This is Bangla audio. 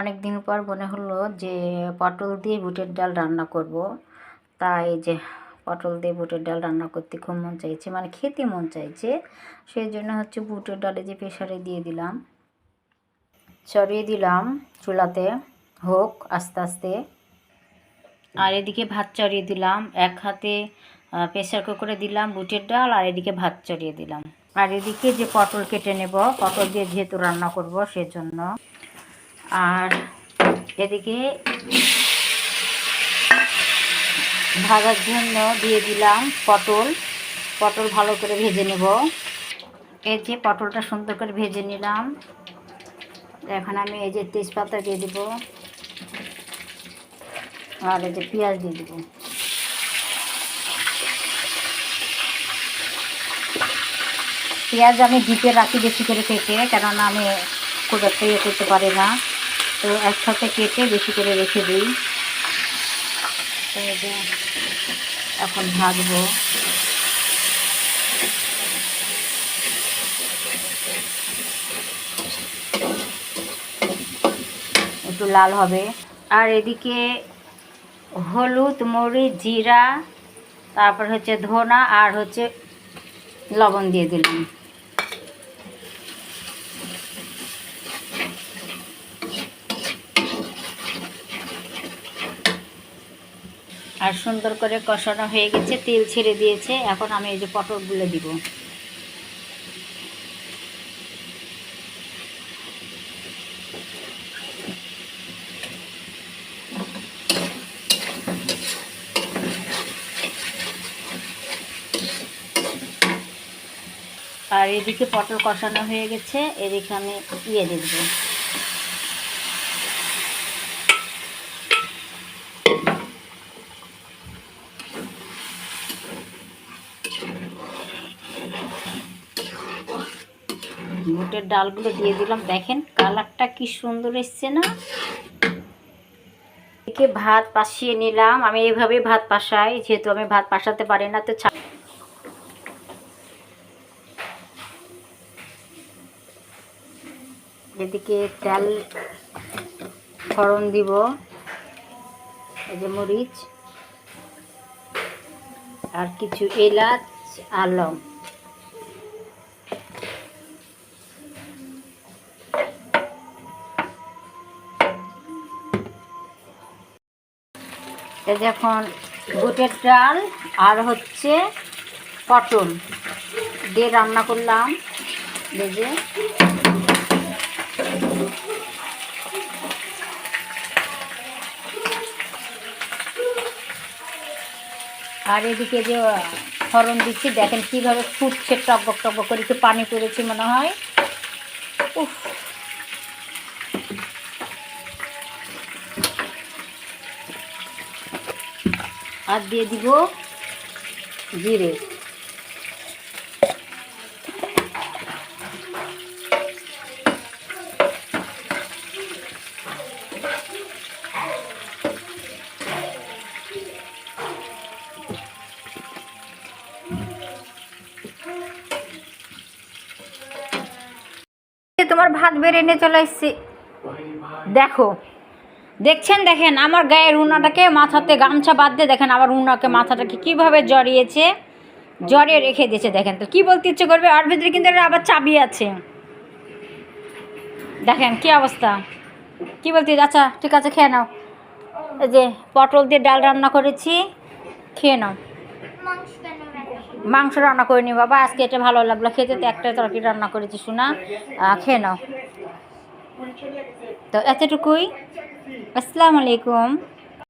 অনেক দিন পর মনে হলো যে পটল দিয়ে বুটের ডাল রান্না করব। তাই যে পটল দিয়ে বুটের ডাল রান্না করতে খুব মন চাইছে মানে খেতে মন চাইছে। সেই জন্য হচ্ছে বুটের ডালে যে প্রেশারে দিয়ে দিলাম চড়িয়ে দিলাম চুলাতে, হোক আস্তে আস্তে। আর এদিকে ভাত চড়িয়ে দিলাম, এক হাতে প্রেশার কুকারে দিলাম বুটের ডাল, আর এদিকে ভাত চড়িয়ে দিলাম। আর এদিকে যে পটল কেটে নেব, পটল দিয়ে যেহেতু রান্না করব সেজন্য। আর এদিকে ভাজার জন্য দিয়ে দিলাম পটল। পটল ভালো করে ভেজে নেব। এই যে পটলটা সুন্দর করে ভেজে নিলাম। এখন আমি এই যে তেজপাতা দিয়ে দেব আর এই যে পেঁয়াজ দিয়ে দেবো। পেঁয়াজ আমি ডিপে রাখি বেশি করে কেটে, কেননা আমি খুব একটা ইয়ে করতে পারি না। তো একসাথে কেটে বেশি করে রেখে দিই। এখন ভাজবো। একটু লাল হবে। আর এদিকে হলুদ, মরিচ, জিরা, তারপর হচ্ছে ধনা আর হচ্ছে লবণ দিয়ে দিলাম। আর সুন্দর করে কষানো হয়ে গেছে, তেল ছেড়ে দিয়েছে। এখন আমি এই যে পটলগুলো দিব। আর এদিকে পটল কষানো হয়ে গেছে, এদিকে আমি ইয়ে দিয়ে দেবো। বুটের ডালগুলো দিয়ে দিলাম। দেখেন কালারটা কি সুন্দর এসছে না? এদিকে ভাত পাশিয়ে নিলাম। আমি এইভাবে ভাত পাশাই, যেহেতু আমি ভাত পাশাতে পারি না, তো এদিকে তেল ফড়ন দিব। এই যে মরিচ আর কিছু এলাচ আর লং এই দেখুন, বুটের ডাল আর হচ্ছে পটল দিয়ে রান্না করলাম। ভেজে আর এদিকে যে ফরন দিচ্ছি, দেখেন কীভাবে ফুটছে, টকবক টকবক করে একটু পানি পড়েছে মনে হয়। উফ। আর দিয়ে দিব জিরে। তোমার ভাত বেড়ে এনে চলে এসছি দেখো। দেখছেন দেখেন আমার গায়ের উনাটাকে মাথাতে গামছা বাদ দিয়ে দেখেন আমার উনাকে মাথাটাকে কীভাবে জড়িয়েছে জড়িয়ে রেখে দিয়েছে দেখেন। তো কি বলতে ইচ্ছে করবে? আর ভিতরে কিন্তু আবার চাবি আছে। দেখেন কি অবস্থা? কি বলতে আচ্ছা ঠিক আছে খেয়ে নাও। এই যে পটল দিয়ে ডাল রান্না করেছি খেয়ে নাও। মাংস রান্না করে নি বাবা আজকে এটা ভালো লাগল। খেতে তো একটা তরকারি রান্না করেছি শোনা খেয়ে নাও। তো এতটুকুই। আসসালামু আলাইকুম।